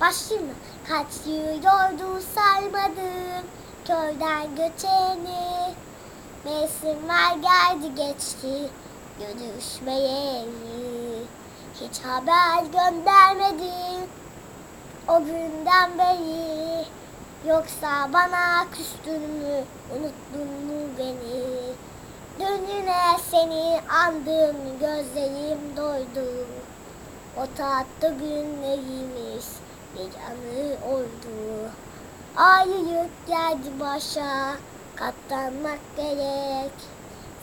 Başını kaçıyordu sarmadım köyden göçeni. Mevsimler geldi geçti görüşmeyeli. Hiç haber göndermedin o günden beri. Yoksa bana küstün mü, unuttun mu beni? Dönüne seni andım, gözlerim doydu. O tatlı günlerimiz bir anı oldu. Ayrılık geldi başa, katlanmak gerek.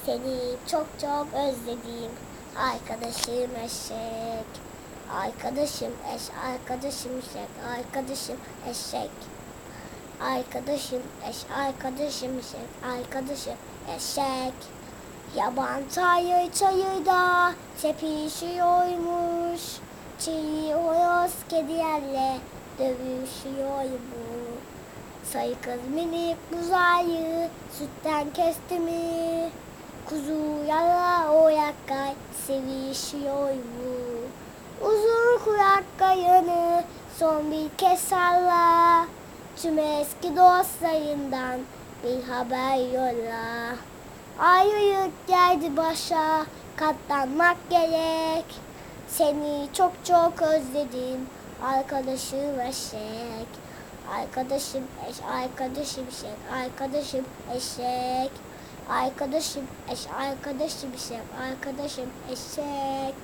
Seni çok çok özledim, arkadaşım eşek. Arkadaşım eş, arkadaşım eşek, arkadaşım eşek. Arkadaşım eş, arkadaşım eşek, arkadaşım eşek. Yaban çayır çayırda tepişiyormuş. Çiğ horoz kedilerle dövüşüyor bu. Sayı kız minik buzayı sütten kesti mi? Kuzu yara o yakay sevişiyor bu. Uzun kurak kayanı son bir kez salla. Tüm eski dostlarından bir haber yolla. Ayrılık geldi başa, katlanmak gerek. Seni çok çok özledim, arkadaşım eşek. Arkadaşım eş, arkadaşım eşek, arkadaşım eşek. Arkadaşım eş, arkadaşım eşek, arkadaşım eşek.